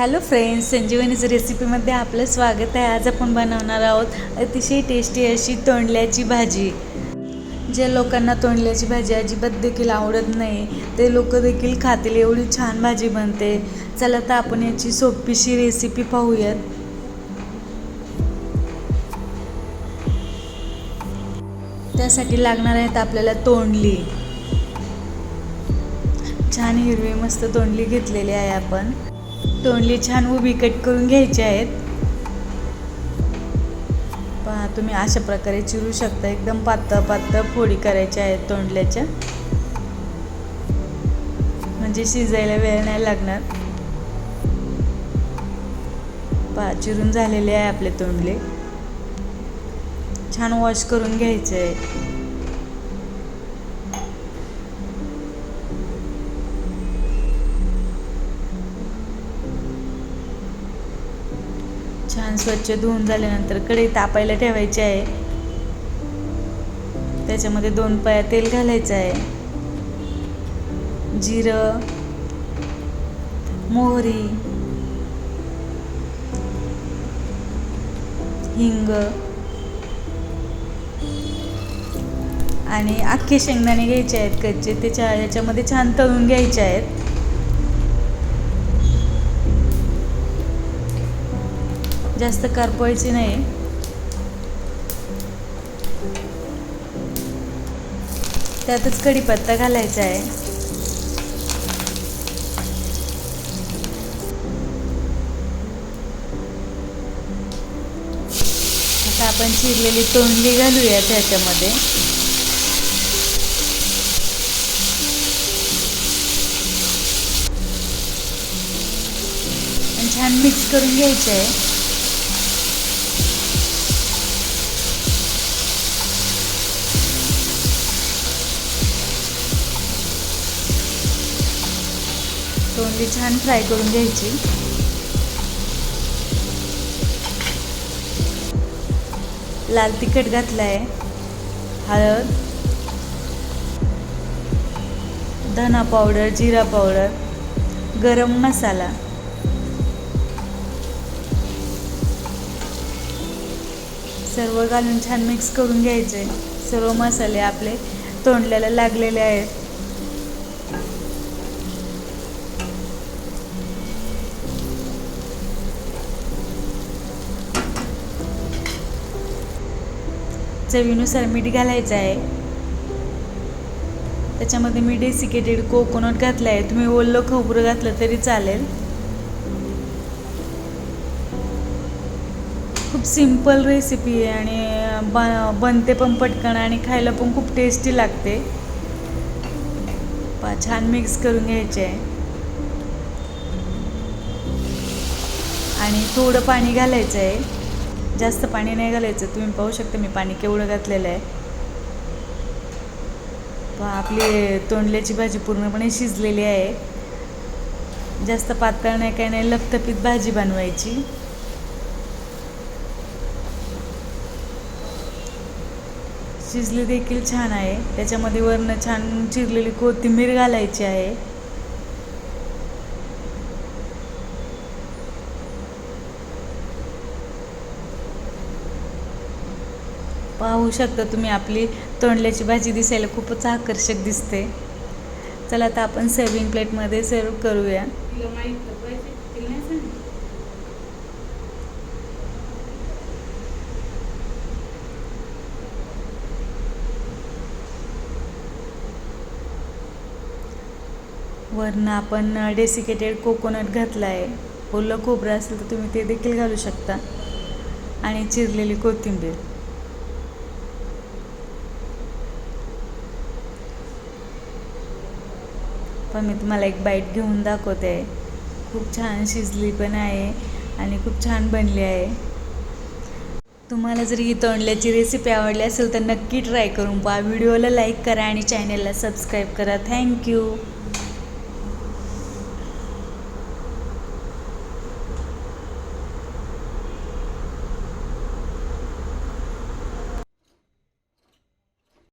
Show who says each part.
Speaker 1: Hello friends संजीवनीच रेसिपीमध्ये आपलं स्वागत आहे. आज आपण बनवणार आहोत अतिशय टेस्टी अशी तोंडल्याची भाजी. ज्या लोकांना तोंडल्याची भाजी अजिबात देखील आवडत नाही ते लोक देखील खातील. एवढी छान भाजी बनते. चला तर आपण याची सोपीशी रेसिपी पाहूयात. त्यासाठी लागणार आहेत आपल्याला तोंडली. छान हिरवी मस्त तोंडली घेतलेली आहे आपण. तोंडली छान उभी कट करून घ्यायची आहेत. पहा तुम्ही अशा प्रकारे चिरू शकता. एकदम पातळ पातळ फोडी करायच्या आहेत तोंडल्याच्या. म्हणजे शिजायला वेळ नाही लागणार. पहा चिरून झालेले आहे आपले तोंडले. छान वॉश करून घ्यायचे आहे छान स्वच्छ धुवून झाल्यानंतर कढई तापायला ठेवायची आहे. त्याच्यामध्ये दोन पाया तेल घालायचं आहे. जिरं मोहरी हिंग आणि अख्खे शेंगदाणे घ्यायचे आहेत कच्चे. त्याच्या याच्यामध्ये छान तळून घ्यायचे आहेत. जास्त करपवायची नाही त्यातच कढीपत्ता घालायचा आहे. आता आपण चिरलेली तोंडली घालूया त्याच्यामध्ये आणि छान मिक्स करून घ्यायचं आहे तोंडली छान फ्राय करून घ्यायची. लाल तिखट घातलं आहे हळद धना पावडर जिरा पावडर गरम मसाला. सर्व घालून छान मिक्स करून घ्यायचे. सर्व मसाले आपले तोंडल्याला लागलेले आहेत. चवीनुसार मीठ घालायचं आहे. त्याच्यामध्ये मी डेसिकेटेड कोकोनट घातलं आहे तुम्ही ओलं खोबरं घातलं तरी चालेल. खूप सिंपल रेसिपी आहे आणि ब बनते पण पटकन आणि खायला पण खूप टेस्टी लागते. पा छान मिक्स करून घ्यायचे आहे. आणि थोडं पाणी घालायचं आहे. जास्त पाणी नाही घालायचं. तुम्ही पाहू शकता मी पाणी केवढं घातलेलं आहे. पहा आपली तोंडल्याची भाजी पूर्णपणे शिजलेली आहे. जास्त पातळ नाही काही नाही लखतपीत भाजी बनवायची. शिजली देखील छान आहे. त्याच्यामध्ये वरनं छान चिरलेली कोथिंबीर घालायची आहे. पाहू शकता तुम्ही आपली तोंडल्याची भाजी दिसायला खूपच आकर्षक दिसते. चला आता आपण सर्विंग प्लेटमध्ये सर्व करूया. वरनं आपण डेसिकेटेड कोकोनट घातलं आहे ओलं खोबरं असेल तर तुम्ही ते देखील घालू शकता. आणि चिरलेली कोथिंबीर. पण मी तुम्हाला एक बाईट घेऊन दाखवते. खूप छान शिजली पण आहे आणि खूप छान बनली आहे. तुम्हाला जर ही तोंडल्याची रेसिपी आवडली असेल तर नक्की ट्राय करून पहा. व्हिडिओला लाईक करा आणि चॅनेलला सबस्क्राईब करा. थँक्यू